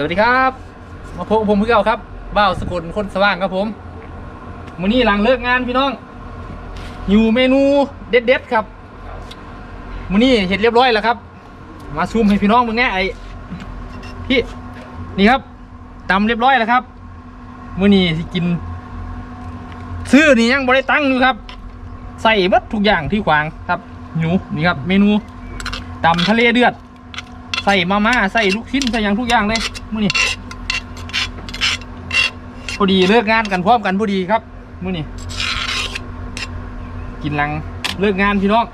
สวัสดีครับ มาพบกับผมพื่เก่าครับบ้าวสกุลคนสว่างครับผมมื้อนี้หลังเลิกงานพี่น้อง อยู่เมนูเด็ดๆครับมื้อนี้เห็ดเรียบร้อยแล้วครับ มาซูมให้พี่น้องมึงแน่ไอ้พี่นี่ครับตำเรียบร้อยแล้วครับมื้อนี้ที่กิน ซื้อนี่ยังบริตั้งอยู่ครับ ใส่เบัดทุกอย่างที่ขวางครับหนูนี่ครับ เมนูตำทะเลเดือด ใส่มาม่าใส่ลูกชิ้นใส่ย่างทุกอย่างเลยมื้อนี้พอดีเลิกงานกันพร้อมกันพอดีครับมื้อนี้กินลังเลิกงานพี่น้อง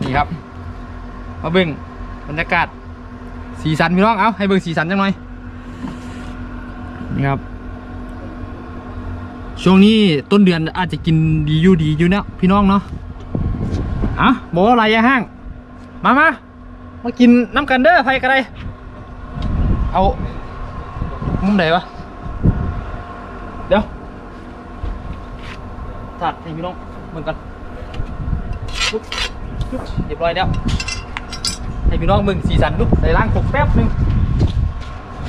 นี่ครับมาเบิ่งบรรยากาศสีสันพี่น้องเอาให้เบิ่งสีสันจังหน่อยนี่ครับ ช่วงนี้ต้นเดือนอาจจะกินดีอยู่ดีอยู่เนาะพี่น้องเนาะอะบอกอะไรอะห้างมามา มากินน้ำกันเด้อใครกันได้เอามุมไหนวะเดี๋ยวตัดให้พี่น้องเหมือนกันปุ๊บปุ๊บเรียบร้อยแล้วให้พี่น้องมึงสีสันลุกใส่ล้างถกแป๊บหนึง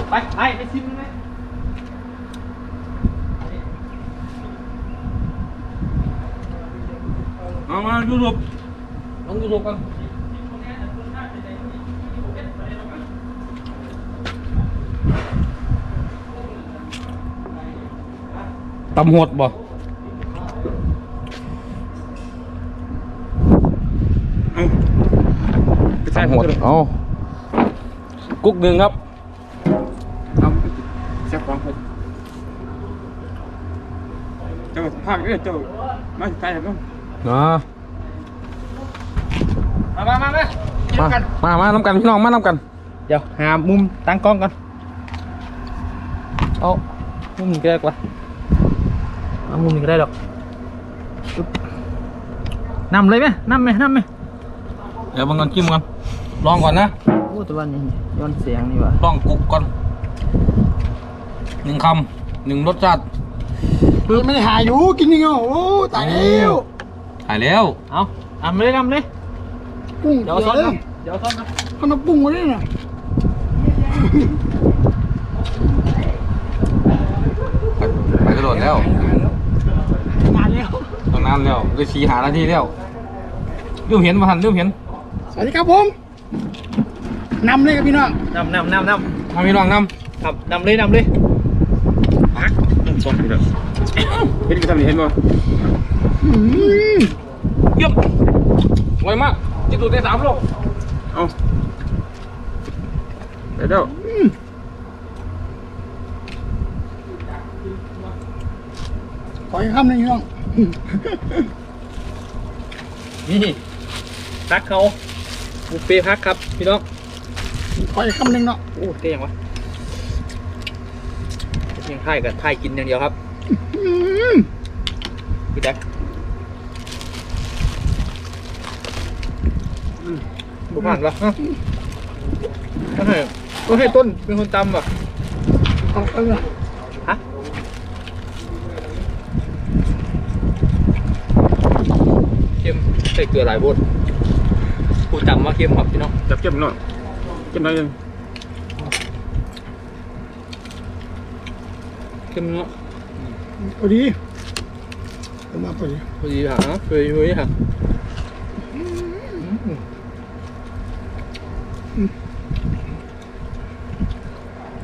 ไปไปไปชิมเลยเอามายูทูบลองดูดูกัน ตำหดบ่เอาไปใส่ตำหดเถอะเอากุ๊กหนึ่งครับเอาแซ่บความเผ็ดเจ้าภาคเอ้ยเจ้ามาใส่ครับเนาะมามามามากินมากันมามาน้ำกันพี่น้องมาน้ำกันเดี๋ยวหามุมตั้งกล้องกันเอามุมนี้ก็ได้กว่า เอามุมนี้ก็ได้ดอกปึ๊บนำเลยไหมนำไหมนำไหมเดี๋ยวบังกันจิ้มกันลองก่อนนะโอ้แตัวานี้ย้อนเสียงนี่ว่ะลองกุ๊กก่อนหนึ่งคำหนึ่งรสชาติไม่ได้หาอยู่กินยังไงโอ้ตายแล้วถ่ายแล้วเอานำเลยนำเลยปุ้งเดี๋เดี๋ยยววซ้อนเลยนะเดี๋ยวซ้อนนะขนมปุ้งมาด้วยนะไปไปกระโดดแล้วงานแล้ว ตรงนั้นแล้วเลยสีหานาทีแล้วเริ่มเห็นมาทันเริ่มเห็นสวัสดีครับผมนำเลยครับพี่น้องนำนำนำนมาพี่น้องนำครับนำเลยนำเลยส้มพี่เด้อเห็นกระทำนี่เห็นบ่อืมำเยี่ยมไวมากจิตตัวเตะสามโลกเอาเดี๋ยวเดี๋ยวขออีกคำหนึ่งพี่น้องอืม นี่พักเขาบุฟเฟ่ต์พักครับ พี่น้องขออีกคำหนึ่งเนาะโอ้เท่ยังวะยังถ่ายกับถ่ายกินอย่างเดียวครับอืมพี่แจ๊คบุผ่านปะฮะก็ให้ก็ให้ต้นเป็นคนตำปะขอบคุณนะฮะเค็ม ใส่เกลือหลายบดกูจำว่าเค็มครับพี่น้องจับเก็บหน่อยเก็บหน่อยหนึงเค็มเนาะพอดีผมมาพอดีพอดีหาพอดีพอดีหา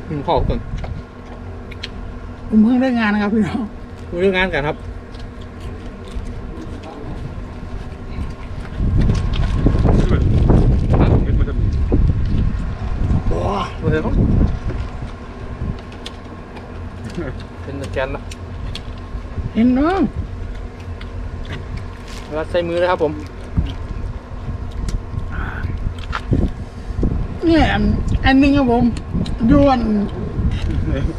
อืมขอบคุณผมเพิ่งได้งานนะครับพี่น้องคุยเรื่องงานกันครับ เห็นมันจะ บัว โอเคครับเป็นสแกนนะ เห็นเนาะแล้วใส่มือเลยครับผมเนี่ยอันอันหนึงครับผมอยวน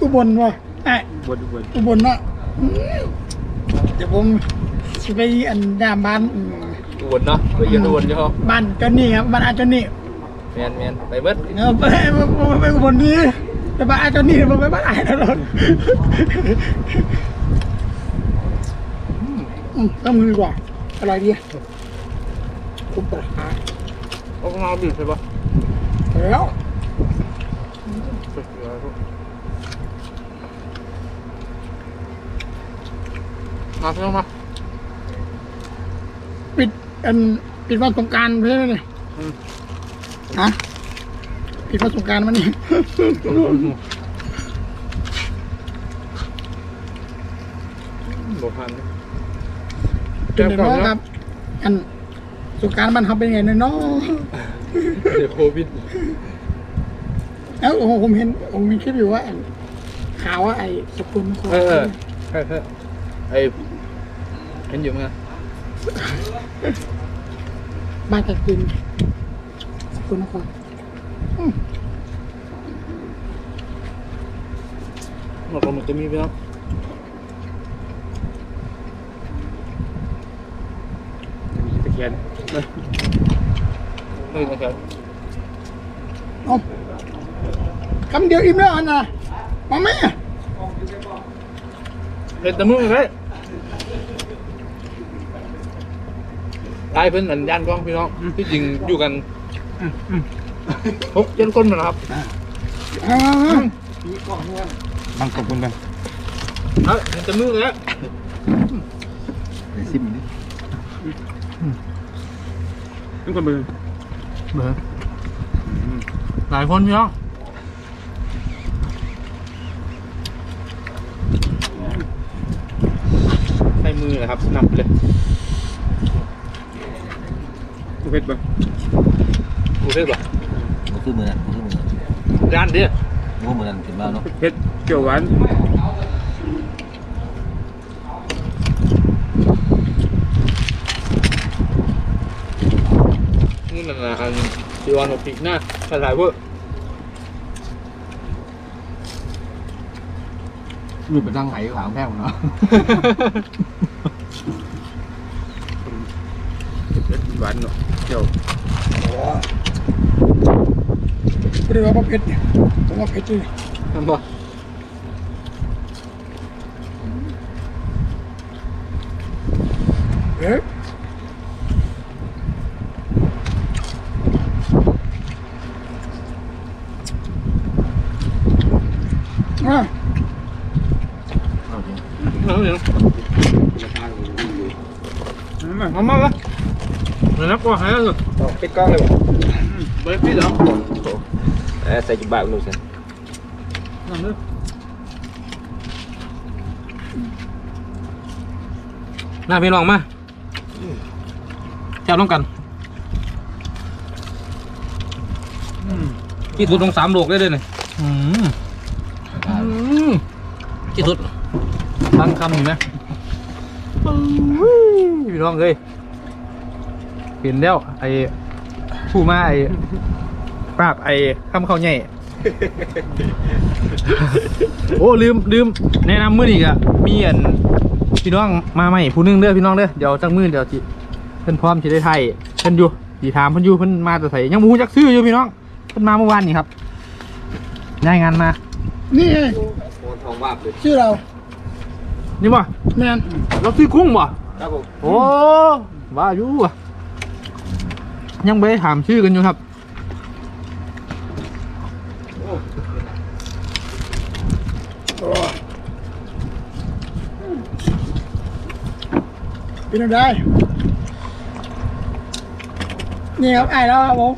อุบลวะไอ้บดบดอุบลเนาะอืมเดี๋ยวผมสิไปอันดามบ้านอืมอุบลเนาะไปเยือนอุบลเจ้าบ้านเจ้านี่ครับบ้านอาเจ้านี่แมนแมนไปเบิดเออไปไปไปอุบลนี่ไปบ้านอาเจ้านี่ไปไปบ้านไอ้ตลอดอืม ต้องมือดีกว่าอะไรดีคุ้มปากหาโอาเงาบีบใช่ปะแล้วมาเพิ่มมาปิดอันปิดวันสงการเพื่อนเลยฮะปิดวันสงการมันนี่โบพัน พันเป็นไงบ้างครับ อันสงกรารมันทำเป็นไงเนาะเดี๋ยวโควิดเอ้าโอ้โหผมเห็นผมมีคลิปอยู่ว่าอันข่าวว่าไอ้สกุลนครเออเออใช่ใช่ไอเห็นอยู่มั้ยบ้านจัดกินสกุลนครอืมหมดมันจะมีพี่น้องตะเคียนนี่นะครับเอาคำเดียวอิ่มแล้วอันน่ะมาไหมอะเป็นตะมึงเลยไล่เพิ่นอันย่านกล้องพี่น้องที่จริงอยู่กันหกเจ็ดคนนะครับอ่าบังขอบคุณกันเฮ้ยเป็นตะมึงเลยซิมดิ ทุกคนเบิ่งเบอร์หลายคนพี่น้องใช้มือนะครับนับเลยทุกเพชรบ่ดูได้ป่ะมันคือมือนั่นมันคือมือนั่นย่านดิมันคือมือนั่นถึงแล้วเนาะเพชรเกี่ยวหวานนี่มันอะ อันจีวอนกับปีกหน้าใส่หลายเวอร์มีเป็นตั้งไหขางแพงเนาะเพชรหวานเนาะเกี่ยวเรียกว่าเพชรเนี่ยผมว่าเพชรเลยทำป่ะเอ๊ะอะ เอาเดี๋ยวมามามาละเดี๋ยวนับก่อนให้เลยปิดกล้องเลยบ่เบรกพี่เหรอเออใส่จุบะลูกเสียนั่งเลยน่าพี่ลองมาแจับต้องกันกี่สุดลงสามโลกได้เลยเนี่ยกี่สุด ตั้งคำอยู่ไหมพี่น้องเลยเห็นแล้วไอ้ผู้มาไอ้ปราบไอ้คำเขาใหญ่โอ้ลืมลืมแนะนำมื้อนี้ก็มีอันพี่น้องมาใหม่ผู้หนึงเด้อพี่น้องเด้อเดี๋ยวจักมื้อเดี๋ยวสิเพิ่นพร้อมสิได้ไทยเพิ่นอยู่สิถามเพิ่นอยู่เพิ่นมาแต่ไสยังบ่ฮู้จักชื่ออยู่พี่น้องเพิ่นมาเมื่อวานนี่ครับย้ายงานมา นี่ไงทองวาบเลยชื่อเรา นี่บ่แมนเราซื้อกุ้งบ่ครับผมโอ้ว่าอยู่ว่ะยังบ่ได้ถามชื่อกันอยู่ครับเป็นอะไรนี่ครับไอ้แล้วครับผม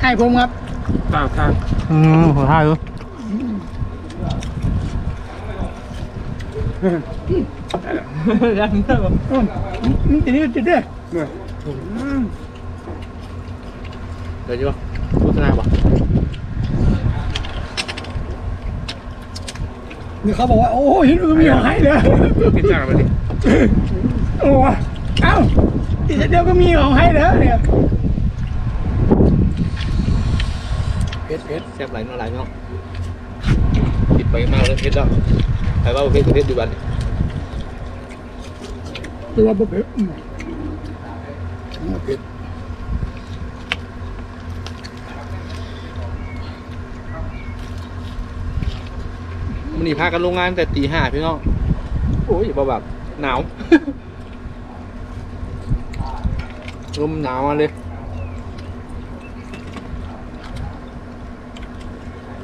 ไอ้ผมครับตางทางอืมขอทายอ ยู่ยังเด้อบ่อืมนี่จะนี่จะเด้อเมื่อเดี๋ยวอยู่โฆษณาบ่เดี๋ยวเขาบอกว่า โอ้ยเห็นมันมีของให้เลยกินจ้างไปดิโอ้ยเอ้าอีกเดียวก็มีของให้เลยเนี่ยเพชรเพชรแซ่บไหลมาหลายเนาะติดไปมากเลยเพชรแล้ว ใครว่าเพชรเพชรดูบันตัวบ๊อบเบ๊บอืมเผ็ดมันนี่พากันโรงงานแต่ตีห้าพี่น้อง โอ้ยบ่แบบหนาวลมหนาวมาเลย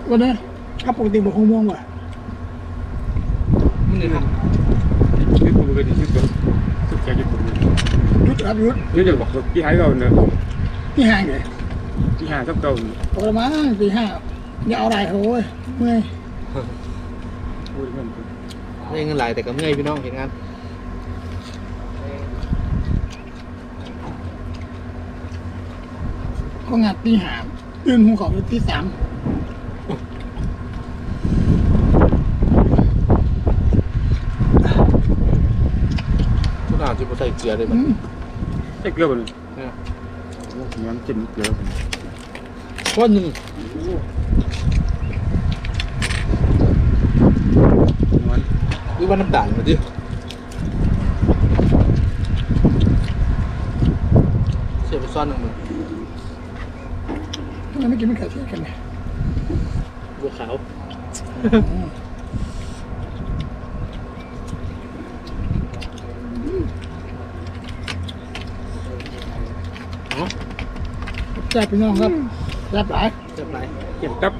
วันนี้ถ้าปกติบอกคงม่วงว่ะ มันนี่ครับ คิดกูไป เลยที่สุดสุดแค่ญี่ปุ่น ยุด ครับยุดนี่จะบอกที่หายเราเนี่ยที่ห่างเลยที่หาสักเก่าประมาณตีห้าอย่าเอาได้โอ้ยเมื่อยพูดมันไม่ได้เงินหลายแต่ก็เมื่อยพี่น้องเห็นงานก็งัดตีห้าตื่นหูเขาตีสามทุกอย่างที่ผมใส่เกลือเลยมัอืนม ใช่เกลือบ่เนี่ยโอ้ยมันจิ้มเกลือก้อนหนึ่งมันหรือว่าน้ำตาลมาดิเสียไปซ่อนหนึ่งมือทำไมไม่กินไม่ไข่เทียมกันเนี่ยบัวขาว แซ่บพี่น้องครับแซ่บหลายเจ็บไรเก็บตับ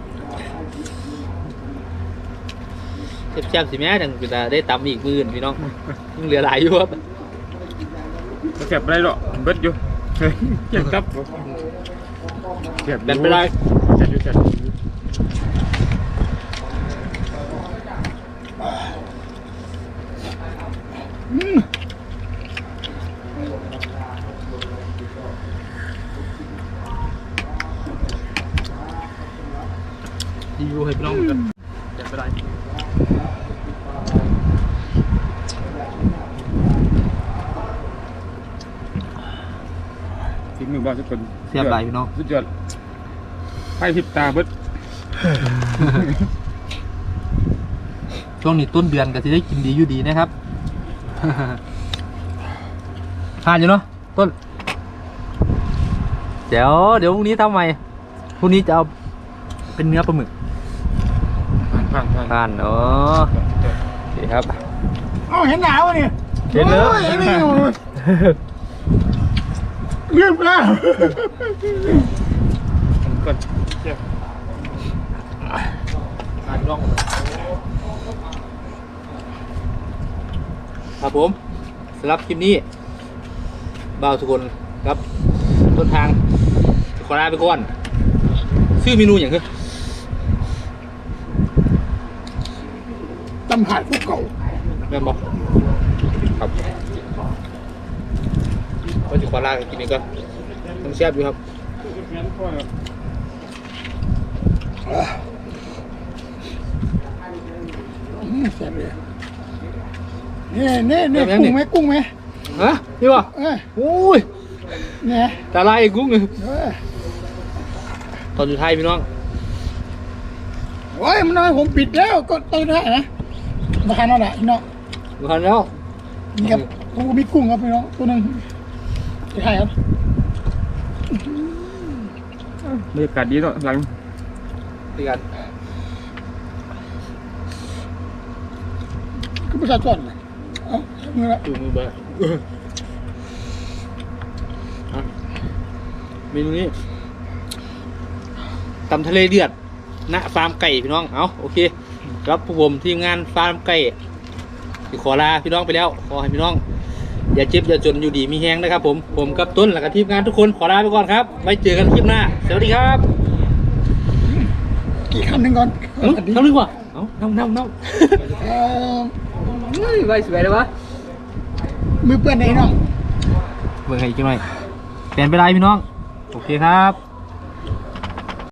เจ็บแซ่บสิแม่ดังเวลาได้ตำอีกมืออื่นพี่น้องยังเหลือหลายอยู่ครับเก็บอะไรหรอเบิดอยู่เก็บตับเก็บแบ่งไปได้เก็บอยู่เก็บอืม รีวิวให้พี่น้องกันแบ่งไปได้ฝีมือบ้านทุกคนเสียบหลพี่น้องสุดยอดไพ่ทิพตาเบิดช่วงนี้ต้นเดือนก็จะได้กินดีอยู่ดีนะครับทานอยู่เนาะต้น เดี๋ยวเดี๋ยวพรุ่งนี้ทำใหม่พรุ่งนี้จะเอาเป็นเนื้อปลาหมึก ผ่านผ่านผ่านทานเนาะโอเคครับเอ้าเห็นหนาวะเนี่ยเห็นแล้วโอ้ยไม่เอาเลยเรียบแล้วก่อนเก็บทานร่องครับผมสำหรับคลิปนี้บ่าวทุกคนครับ ต้นทางขอลาไปก่อนชื่อเมนูอย่างคือ ตำหายพวกเก่าแม่นบอกครับก็จะขอลากันกินนี้ก็ต้องแซ่บอยู่ครับอืมแซ่บเลยเนี่ยเนี่ยเนี่ยกุ้งไหมกุ้งไหมฮะนี่วะเอ้ยโอ้ยเนี่ยตาลายไอ้กุ้งเออตอนสุดท้ายพี่น้องโอ้ยมันทำไมผมปิดแล้วก็ต้นได้นะ ราคาเท่าไหร่พี่น้องดูคันแล้วนี่ครับผมก็มีกุ้งครับพี่น้องตัวหนึงจะถ่ายครับบรรยากาศดีเนาะหลังดีกันคือประชาชนเลยเอามือละดูมือเบอร์อะเมนูนี้ตำทะเลเดือดณฟาร์มไก่พี่น้อง เอาโอเค ครับพวกผมทีมงานฟาร์มไก่สิขอลาพี่น้องไปแล้ว ขอให้พี่น้อง อย่าเจ็บอย่าจนอยู่ดีมีแห้งนะครับ ผมผมกับต้นและกับทีมงานทุกคนขอลาไปก่อนครับไว้เจอกันคลิปหน้าสวัสดีครับกี่คำหนึ่งก่อนเอ้าน้ำนึกว่าเอ้าน้ำน้ำน้เอ่อำเฮ้ยไว้สวยเลยวะมือเปื้อนไหนน้องเบิ่งให้อีกหน่อยเปลี่ยนไปไรพี่น้อง โอเคครับ